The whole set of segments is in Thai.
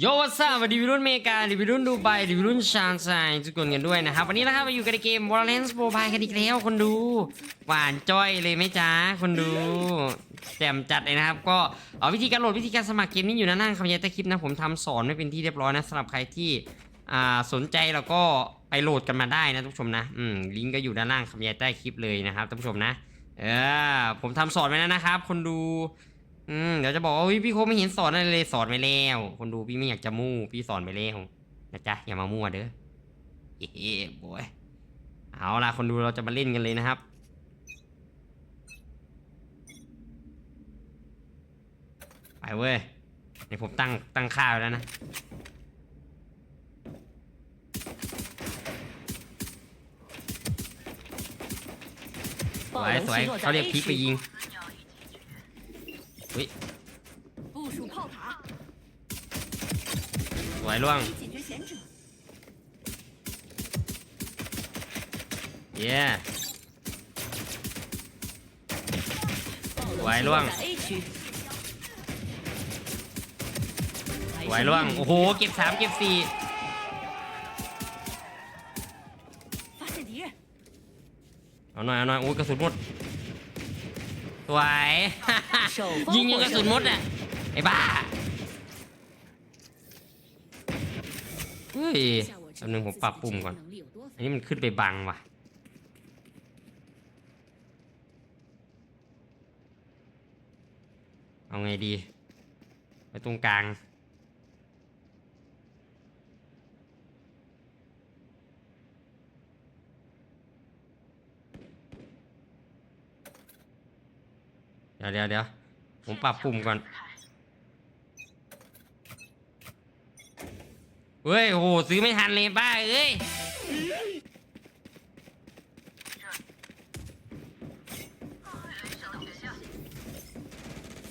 โยวัสดีสวัสดีวิรุ่นเมริกาดิวิรุ่นดูไบดิวิรุ่นชานไซทุกคนกันด้วยนะครับ วันนี้นะครับมาอยู่กันในเกม Valorant Mobile กันอีกแล้วคนดู หวานจ้อยเลยไหมจ๊ะคนดูแจ่มจัดเลยนะครับ ก็เอาวิธีการโหลดวิธีการสมัครเกมนี้อยู่ด้านล่างคำยันใต้คลิปนะผมทำสอนไม่เป็นที่เรียบร้อยนะสำหรับใครที่อ่าสนใจแล้วก็ไปโหลดกันมาได้นะทุกผู้ชมนะอืมลิงก์ก็อยู่ด้านล่างคำยันใต้คลิปเลยนะครับท่านผู้ชมนะเออผมทำสอนไว้แล้วนะครับ คนดู อืมเดี๋ยวจะบอกว่าพี่โคไม่เห็นสอนอะไรเลยสอนไปแล้ว คนดูพี่ไม่อยากจะมู่พี่สอนไปแล้วนะจ๊ะอย่ามามั่วเด้อเอ๊ะบอยเอาล่ะคนดูเราจะมาเล่นกันเลยนะครับไปเว้ยเดี๋ยวผมตั้งตั้งค่าไว้แล้วนะสวยสวยเขาเรียกพีคไปยิง อุ้ย 部署炮塔， สวยล่วง 解决贤者。 เย้ 暴喂乱龙系落在 A 区， สวยล่วง โอ้โห เก็บสามเก็บสี่ 发现敌人， เอาหน่อยเอาหน่อยโอ้ยกระสุนหมด สวย ยิงยิงกระสุนมดอะไอ้บ้าเฮ้ยแป๊นึงผมปรับปุ่มก่อน อันนี้มันขึ้นไปบังว่ะ เอาไงดี ไปตรงกลาง ดี๋ยวเดี๋ยวเดี๋ยวผมปรับปุ่มก่อน เฮ้ยโห ซื้อไม่ทันเลยบ้าเอ้ย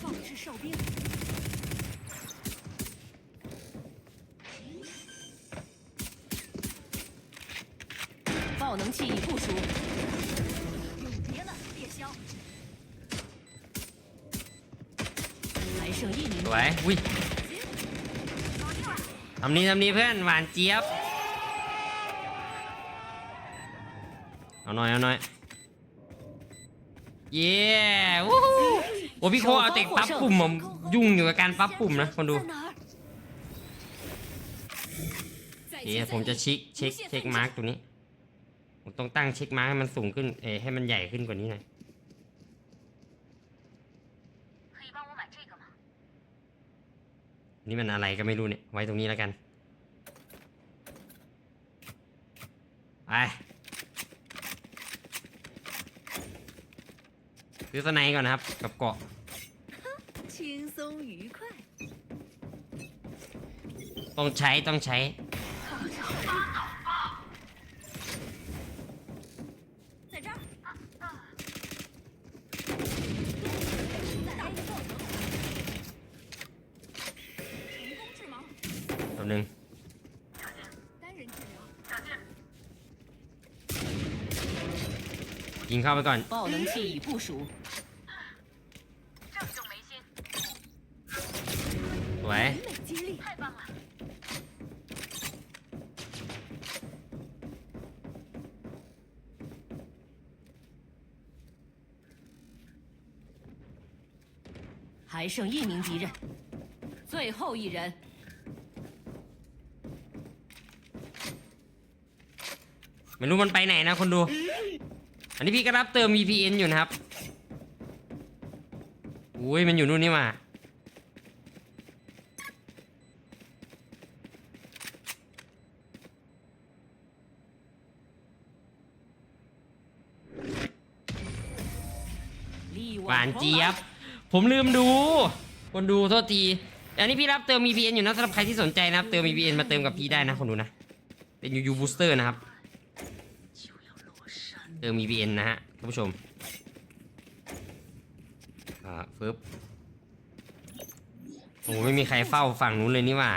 放置哨兵，爆能器已部署。 สวยอุ้ยทำนี้ทำนี้เพื่อนหวานเจี๊ยบ เอาหน่อยเอาหน่อย เย้วู้ฮู้โอ้พี่โคเอาเตะปั๊บปุ่มผมยุ่งอยู่กับการปั๊บปุ่มนะคนดูเดี๋ยวผมจะชิคเช็คเช็คมาร์กตัวนี้ ผมต้องตั้งเช็คมาร์กให้มันสูงขึ้น เอให้มันใหญ่ขึ้นกว่านี้หน่อย นี่มันอะไรก็ไม่รู้เนี่ย ไว้ตรงนี้แล้วกัน ไป ซื้อสไนก่อนนะครับ กับเกาะต้องใช้ต้องใช้ เข้าไปก่อน 爆能器已部署，正中眉心， สวย 美接力。太棒了！ 还剩一名敌人，最后一人。 ไม่รู้มันไปไหนนะคนดู อั ันนี้พี่ก็รับเติม VPN อยู่นะครับ อุ้ยมันอยู่นู่นนี่มาหวานเจี๊ยบ ผมลืมดู คนดูโทษที อันนี้พี่รับเติม VPN อยู่นะสำหรับใครที่สนใจนะครับ เติม VPN มาเติมกับพี่ได้นะคนดูนะ เป็น UU Booster นะครับ ติม VPN นะฮะท่านผู้ชมอ่าฟึบโอ้ไม่มีใครเฝ้าฝั่งนู้นเลยนี่ว่า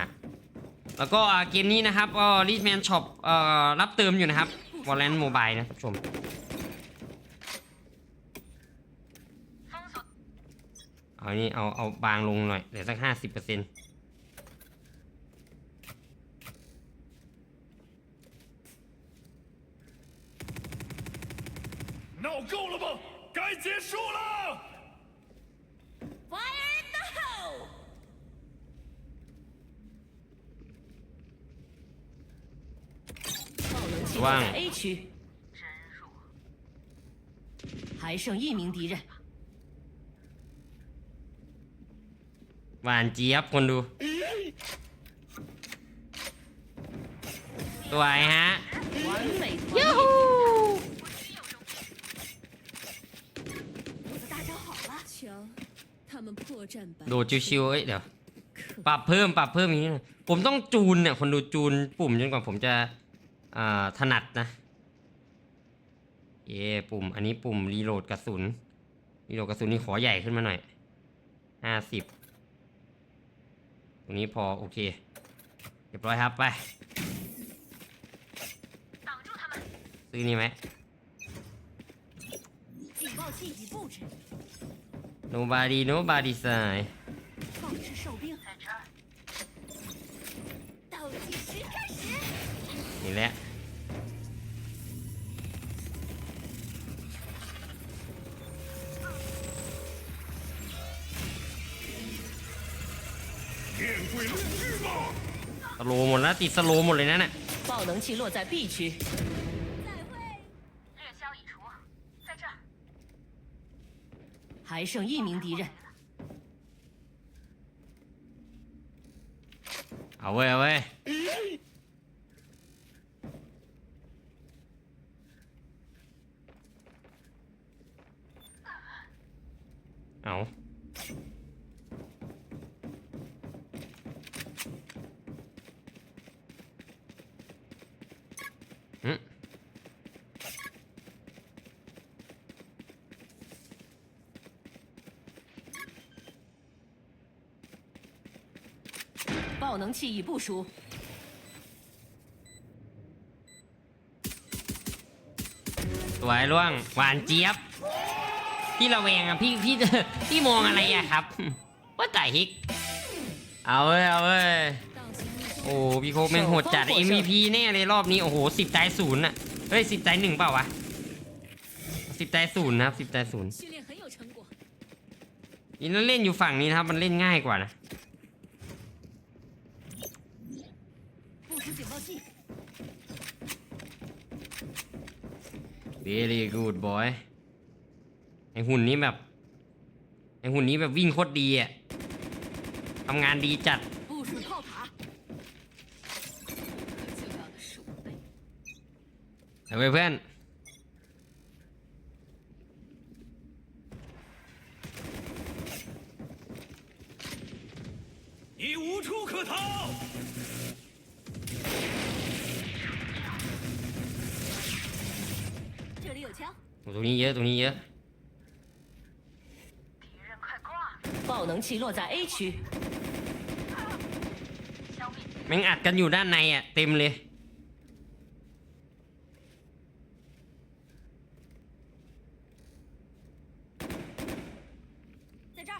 แล้วก็เกมนี้นะครับก็ r e a d m a n Shop เอ่อรับเติมอยู่นะครับ Valorant Mobile นะท่านผู้ชมเอานี่เอาเอาบางลงหน่อยเหลือสักห้าสิบเปอร์เซ็นต์ 够了吗？该结束了。 Fire in the hole！爆能器落在 A 区，真弱。还剩一名敌人。 หวานเจี๊ยบคนดู สวยฮะ 完 ดูชิวๆเอ้ยเดี๋ยวปรับเพิ่มปรับเพิ่มอย่างนี้ ผมต้องจูนเนี่ยคนดูจูนปุ่มจนกว่าผมจะถนัดนะเย่ปุ่ม อันนี้ปุ่มรีโหลดกระสุนรีโหลดกระสุนนี่ขอใหญ่ขึ้นมาหน่อยห้าสิบตรงนี้พอโอเคเรียบร้อยครับไปซื้อนี่ไหม nobody nobody ใส่ 放置哨兵，在这儿，倒计时开始。 นี่แหละ 面对陆剧吧。 สโลว์หมดแล้วติดสโลว์หมดเลยนะเนี่ย 爆能器落在 B 区， 还剩一名敌人。啊喂啊喂然后爆能器已部署， สวยล่วง หวานเจี๊ยบ พี่ระแวงอ่ะ พี่พี่ พี่มองอะไรอ่ะครับ ว่าแต่ฮิก เอาเว้ย เอาเว้ย 道行逆 โอ้พี่โคกแม่งโหดจัด MVP แน่เลยรอบนี้ โอ้โหสิบตายศูนย์อ่ะ เฮ้ยสิบตายหนึ่งเปล่าวะสิบตายศูนย์นะครับสิบตายศูนย์ 训练很有成果。 นี่เราเล่นอยู่ฝั่งนี้นะครับ มันเล่นง่ายกว่านะ very good boy ไอหุ่นนี้แบบ ไอหุ่นนี้แบบวิ่งโคตรดีอะทำงานดีจัด เอาไปเพื่อน ตรงนี้เยอะ ตรงนี้เยอะ 敌人快挂了，爆能器落在 A 区，消灭敌人。 แม่งอัดกันอยู่ด้านในอ่ะ เต็มเลย 在这儿。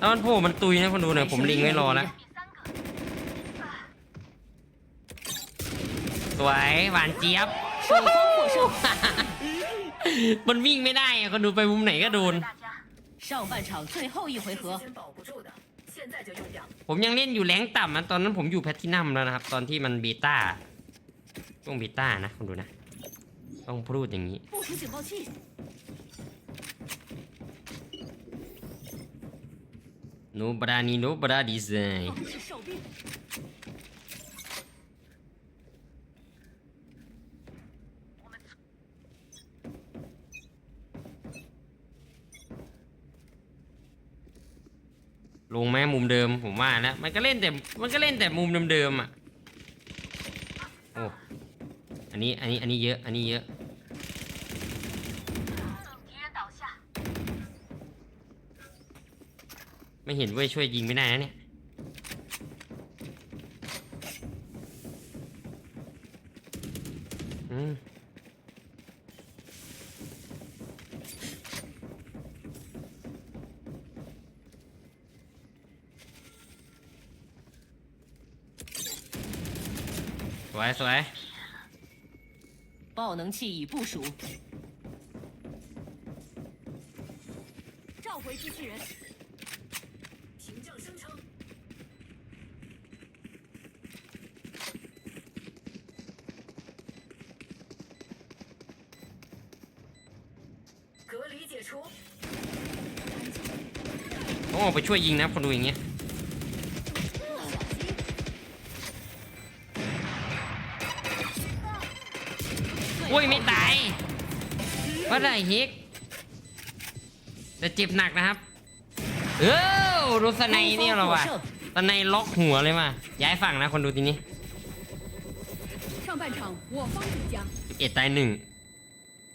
ถ้ามันโผล่มันตุยนะคนดูเนี่ยผมลิงไว้รอแล้ว สวยหวานเจี๊ยบ 守方获胜。 มันวิ่งไม่ได้อะคนดูไปมุมไหนก็โดน 大家，上半场最后一回合，保不住的，现在就用掉。 ผมยังเล่นอยู่แรงต่ำนะตอนนั้นผมอยู่แพททินัมแล้วนะครับ ตอนที่มันเบต้า ช่วงเบต้านะคนดูนะ ต้องพูดอย่างนี้ 部署警报器， โนบรานีโนบราดีไซน์ 放置哨兵。 งแม่มุมเดิมผมว่าแล้วมันก็เล่นแต่มันก็เล่นแต่มุมเดิมๆอะโอ้อันนี้อันนี้อันนี้เยอะอันนี้เยอะไม่เห็นว่าช่วยยิงไม่ได้นะเนี่ยอืม วยสวย 爆能器已部署。召回机器人。屏障生成，隔离解除， ต้องออกไปช่วยยิงนะคนดูอย่างเงี้ย อุ้ยไม่ตายว่าไรฮิกจะจ็บหนักนะครับ เออรูสไนนี่หรอวะสไนล็อกหัวเลยมาย้ายฝั่งนะคนดูทีนี้เอ็ดตายหนึ่ง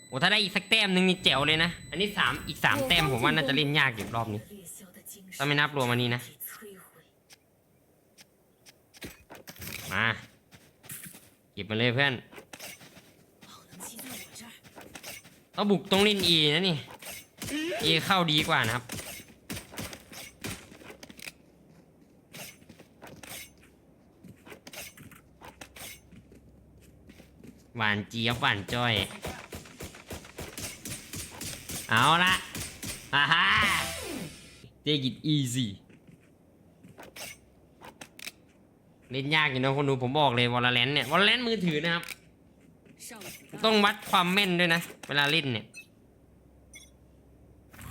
โอ้ถ้าได้อีกสักแต้มหนึ่งนี่แจ๋วเลยนะ อันนี้สามอีกสามแต้มผมว่าน่าจะเล่นยากอยู่รอบนี้ถ้าไม่นับรวมอันนี้นะ มา เก็บมาเลยเพื่อน เราบุกต้องเล่นเอนะนี่เอเข้าดีกว่านะครับหวานเจี๊ยบหวานจ้อย เอาละฮ่าฮ่า take it easy เล่นยากอยู่นะคนดูผมบอกเลยวอลเลนเนี่ย วอลเลนมือถือนะครับ ต้องวัดความแม่นด้วยนะ เวลาเล่นเนี่ย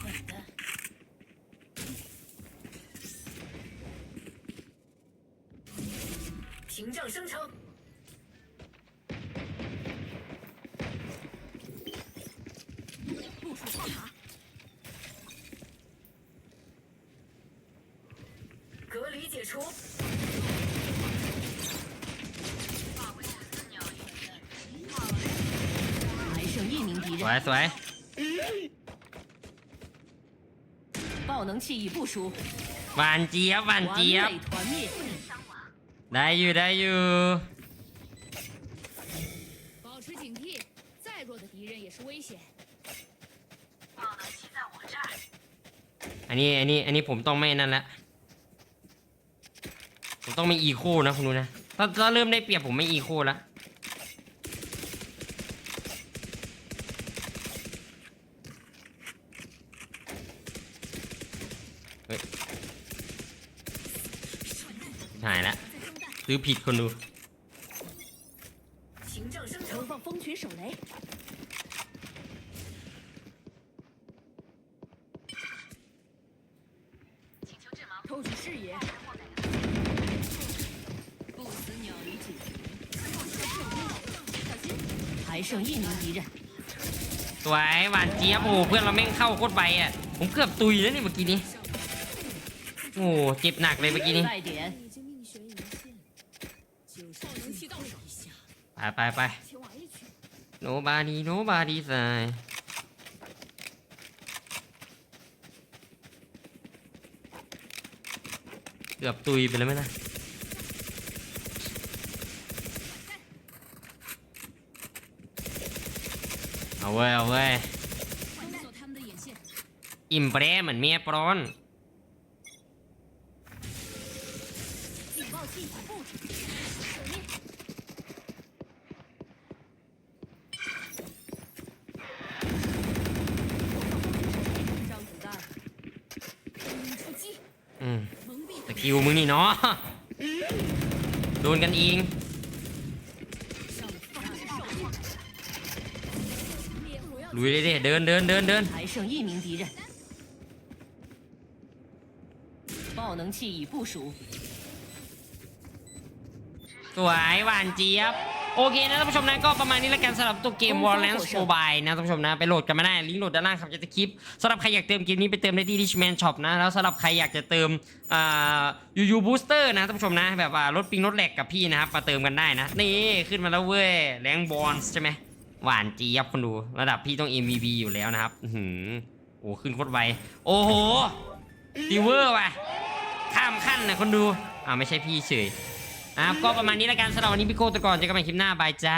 稳的。屏障 วย 人， สวย 爆能器已部署， หวานเจี๊ยบหวาน 完 เจี๊ยบ 美团灭。 ได้อยู่ได้อยู่ 保持警惕，再弱的敌人也是危险。爆能器在我这儿， อันนี้อันนี้อันนี้ผมต้องไม่นั่นละผมต้องไม่อีโคนะคุณดูนะถ้าถ้าเริ่มได้เปรียบผมไม่อีโคละ ซื้อผิดคนดู 屏障生成，投放蜂群手雷，请求致盲，偷取视野，不死鸟与解还剩一名敌人， สวยหวานเจี๊ยบโอ้โหเพื่อนเราแม่งเข้าโคตรไวอ่ะ ผมเกือบตุยแล้วนี่เมื่อกี้นี้ โอ้โหเจ็บหนักเลยเมื่อกี้นี้ ไปไปโนบาดีโนบาดีไซเกือบตุยไปแล้วไหมนะเอาเว้ยเอาเว้ยอิ่มแปรเหมือนเมียปร้อน กิลมึงนี่เนาะโดนกันเองลุยเลยดิเดินเดินเดินเดินสวยหวานเจี๊ยบ โอเคนะท่านผู้ชมนะก็ประมาณนี้แล้วกันสำหรับตัวเกม Valorant Mobile นะท่านผู้ชมนะไปโหลดกันมาได้ลิงก์โหลดด้านล่างครับจะคลิปสำหรับใครอยากเติมเกมนี้ไปเติมได้ที่ Richman Shop นะแล้วสำหรับใครอยากจะเติมอ่า UU Booster นะท่านผู้ชมนะแบบว่าลดปิงลดแหลกกับพี่นะครับมาเติมกันได้นะ นี่ขึ้นมาแล้วเว้ยแรงบอลใช่ไหมหวานเจี๊ยบคนดูระดับพี่ต้อง MVP อยู่แล้วนะครับอื้อหือโอ้ขึ้นโคตรไวโอ้โหดีเวอร์ว่ะข้ามขั้นนะคนดูอ่าไม่ใช่พี่เฉย อะก็ประมาณนี้แล้วกันสำหรับวันนี้พี่โก้ตะกอนเจอกันใหม่คลิปหน้าบายจ้า